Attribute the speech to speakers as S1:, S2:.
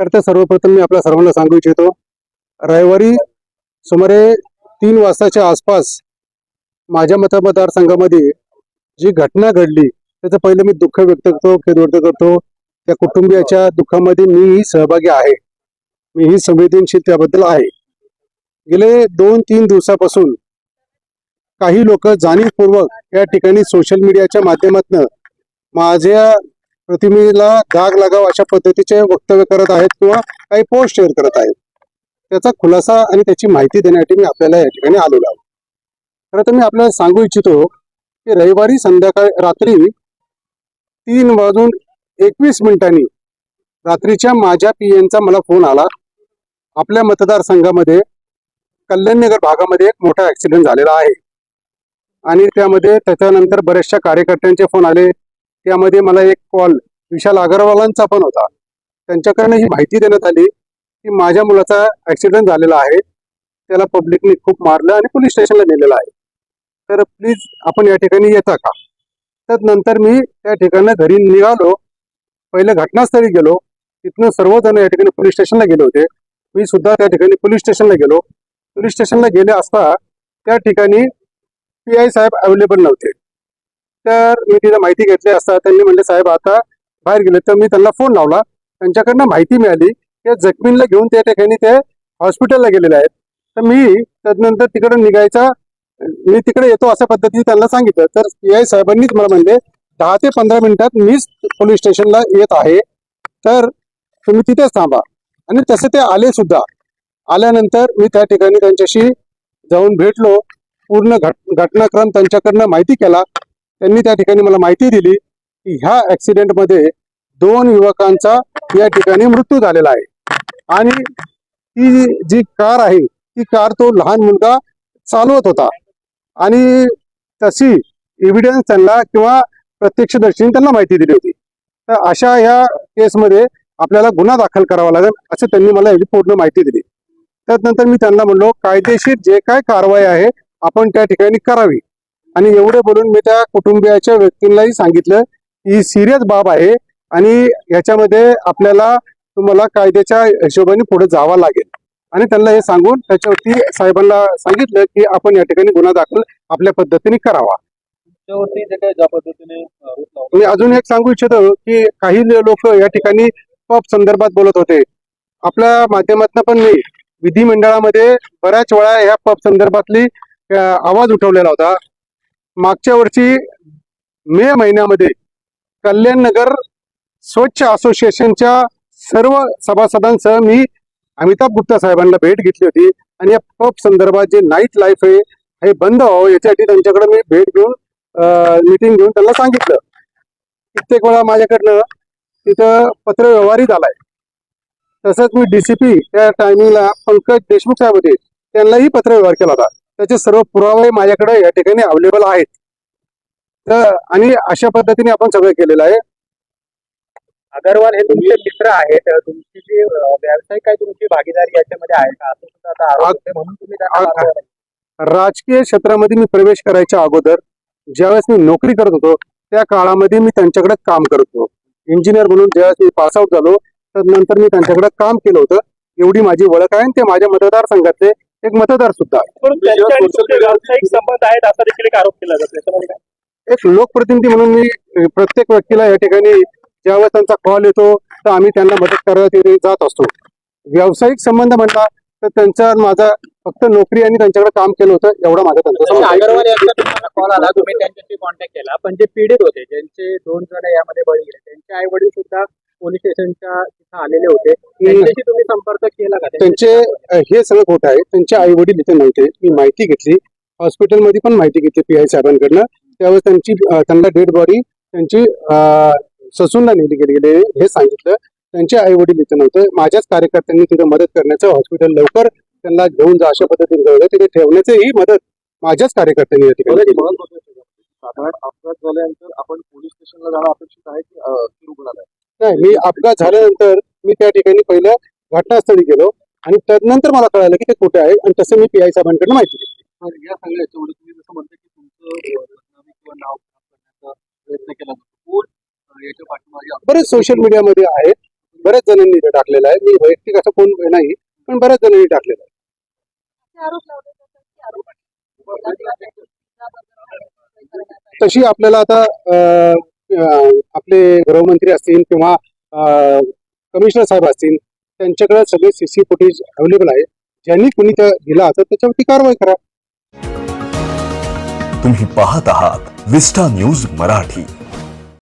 S1: तर सर्वप्रथम मी आपल्या सर्वांना सांगू इच्छितो. रविवारी सुमारे तीन वाजताच्या आसपास माझ्या मतदारसंघामध्ये जी घटना घडली त्याचं पहिलं मी दुःख व्यक्त करतो खेद व्यक्त करतो. त्या कुटुंबियाच्या दुःखामध्ये मीही सहभागी आहे. मीही संवेदनशील त्याबद्दल आहे. गेले दोन तीन दिवसापासून काही लोक जाणीवपूर्वक या ठिकाणी सोशल मीडियाच्या माध्यमातून माझ्या प्रतिमेला दाग लागाव अशा पद्धतीचे वक्तव्य करत आहेत किंवा काही पोस्ट शेअर करत आहेत. त्याचा खुलासा आणि त्याची माहिती देण्यासाठी मी आपल्याला या ठिकाणी आलेलो आहे. खरं तर मी आपल्याला सांगू इच्छितो की रविवारी संध्याकाळी रात्री तीन वाजून एकवीस मिनिटांनी रात्रीच्या माझ्या पी एनचा मला फोन आला. आपल्या मतदारसंघामध्ये कल्याणनगर भागामध्ये एक मोठा ॲक्सिडेंट झालेला आहे. आणि त्यामध्ये त्याच्यानंतर बऱ्याचशा कार्यकर्त्यांचे फोन आले. त्यामध्ये मला एक कॉल विशाल अगरवालांचा पण होता. त्यांच्याकडनं ही माहिती देण्यात आली की माझ्या मुलाचा ऍक्सिडेंट झालेला आहे. त्याला पब्लिकने खूप मारलं आणि पोलीस स्टेशनला नेलेलं आहे. तर प्लीज आपण या ठिकाणी येता का? तर नंतर मी त्या ठिकाणी घरी निघालो. पहिले घटनास्थळी गेलो. तिथनं सर्वजण या ठिकाणी पोलीस स्टेशनला गेले होते. मी सुद्धा त्या ठिकाणी पोलीस स्टेशनला गेलो. पोलीस स्टेशनला गेले असता त्या ठिकाणी पी आय साहेब अवेलेबल नव्हते. तर मी तिथं माहिती घेतली असता त्यांनी म्हणले साहेब आता बाहेर गेले तर मी त्यांना फोन लावला. त्यांच्याकडनं माहिती मिळाली की जखमींना घेऊन त्या ठिकाणी ते हॉस्पिटलला गेलेले आहेत. तर मी त्यानंतर तिकडे निघायचा मी तिकडे येतो अशा पद्धतीने त्यांना सांगितलं. तर पी आय साहेबांनीच मला म्हणले दहा ते पंधरा मिनिटात मीच पोलीस स्टेशनला येत आहे. तर तुम्ही तिथेच थांबा. आणि तसे ते आले सुद्धा. आल्यानंतर मी त्या ठिकाणी त्यांच्याशी जाऊन भेटलो. पूर्ण घट घटनाक्रम त्यांच्याकडनं माहिती केला. त्यांनी त्या ठिकाणी मला माहिती दिली की ह्या ऍक्सिडेंटमध्ये दोन युवकांचा या ठिकाणी मृत्यू झालेला आहे. आणि ती जी कार आहे ती कार तो लहान मुलगा चालवत होता. आणि तशी एव्हिडन्स त्यांना किंवा प्रत्यक्षदर्शीने त्यांना माहिती दिली होती. तर अशा ह्या केसमध्ये आपल्याला गुन्हा दाखल करावा लागेल असं त्यांनी मला याची पूर्ण माहिती दिली. त्यानंतर मी त्यांना म्हणलो कायदेशीर जे काय कारवाई आहे आपण त्या ठिकाणी करावी. आणि एवढे बोलून मी त्या कुटुंबियाच्या व्यक्तींनाही सांगितलं की ही सिरियस बाब आहे आणि याच्यामध्ये आपल्याला तुम्हाला कायद्याच्या हिशोबाने पुढे जावं लागेल. आणि त्यांना हे सांगून त्याच्यावरती साहेबांना सांगितलं की आपण या ठिकाणी गुन्हा दाखल आपल्या पद्धतीने करावा. मी अजून एक सांगू इच्छितो की काही लोक या ठिकाणी पब संदर्भात बोलत होते. आपल्या माध्यमातून पण मी विधिमंडळामध्ये बऱ्याच वेळा ह्या पब संदर्भातली आवाज उठवलेला होता. मागच्या वर्षी मे महिन्यामध्ये कल्याण नगर स्वच्छ असोसिएशनच्या सर्व सभासदांसह मी अमिताभ गुप्ता साहेबांना भेट घेतली होती. आणि या पब संदर्भात जे नाईट लाईफ आहे हे बंद व्हावं याच्यासाठी त्यांच्याकडे मी भेट घेऊन मीटिंग घेऊन त्यांना सांगितलं. कित्येक वेळा माझ्याकडनं तिथं पत्रव्यवहारही झालाय. तसंच मी डीसीपी त्या टायमिंगला पंकज देशमुख साहेब होते त्यांनाही पत्रव्यवहार केला होता. त्याचे सर्व पुरावे माझ्याकडे या ठिकाणी अवेलेबल आहेत. तर आणि अशा पद्धतीने आपण सगळं केलेलं आहे.
S2: अगरवाल हे तुमचे मित्र आहेत. तुमची जी व्यावसायिक काय तुमची भागीदारी याच्यामध्ये आहे का? असं सुद्धा आता आरोप होते म्हणून तुम्ही त्यांना.
S1: राजकीय क्षेत्रामध्ये मी प्रवेश करायच्या अगोदर ज्यावेळेस मी नोकरी करत होतो त्या काळामध्ये मी त्यांच्याकडे काम करत होतो. इंजिनियर म्हणून ज्यावेळेस मी पासआउट झालो तर नंतर मी त्यांच्याकडे काम केलं होतं. एवढी माझी ओळख आहे आणि ते माझ्या मतदारसंघातले एक मतदार सुद्धा
S2: तुमचे व्यावसायिक संबंध आहेत असा देखील एक आरोप केला जातो?
S1: एक लोकप्रतिनिधी म्हणून मी प्रत्येक व्यक्तीला या ठिकाणी ज्यावेळेस त्यांचा कॉल येतो तर आम्ही त्यांना मदत करायला तिथे जात असतो व्यावसायिक संबंध म्हटला तर त्यांचा माझा फक्त नोकरी आणि त्यांच्याकडे काम केलं होतं एवढा माझा त्यांचा संबंध आहे.
S2: अगरवाल यांचा तुम्हाला कॉल आला तुम्ही त्यांच्याशी कॉन्टॅक्ट केला पण जे पीडित होते ज्यांचे दोन जण यामध्ये बळी गेले त्यांचे आई वडील सुद्धा पोलीस स्टेशनच्या तिथे आलेले होते. त्यांच्याशी तुम्ही संपर्क केला का?
S1: त्यांचे हे सगळं खोटं आहे. त्यांचे आई वडील इथे नव्हते. मी माहिती घेतली. हॉस्पिटलमध्ये पण माहिती घेतली पी आय साहेबांकडनं. त्यावेळेस त्यांची त्यांना डेड बॉडी त्यांची ससूनला नेली गेली गेली हे सांगितलं. त्यांचे आई वडील इथे नव्हते. माझ्याच कार्यकर्त्यांनी तिथे मदत करण्याचं हॉस्पिटल लवकर त्यांना घेऊन जा अशा पद्धतीने कळवलं तिथे ठेवण्याची ही मदत माझ्याच कार्यकर्त्यांनी या ठिकाणी.
S2: साधारण अपघात झाल्यानंतर आपण पोलीस स्टेशनला जाणं अपेक्षित आहे की रुग्णालय
S1: नाही मी अपघात झाल्यानंतर मी त्या ठिकाणी पहिलं घटनास्थळी गेलो आणि त्यानंतर मला कळालं की ते कुठे आहे आणि तसं मी पी आय साहेबांकडे माहिती घेतली.
S2: तर या सगळ्या याच्यामध्ये तुम्ही जसं म्हणता की तुमचं अं, बदनामी किंवा नाव खराब करण्याचा प्रयत्न केला जातो. कोण? अं, याच्या पाठीमागे
S1: बरेच सोशल मीडियामध्ये आहेत बऱ्याच जणांनी ते टाकलेलं आहे. मी वैयक्तिक असं कोण नाही पण बऱ्याच जणांनी टाकलेलं आहे. तशी आपल्याला आता आपले गृहमंत्री असतील किंवा कमिशनर साहेब असतील त्यांच्याकडे सगळे सीसी फुटेज अवेलेबल आहे. ज्यांनी कुणी त्या दिला तर त्याच्यावरती कारवाई करा.
S3: तुम्ही पाहत आहात विस्टा न्यूज मराठी.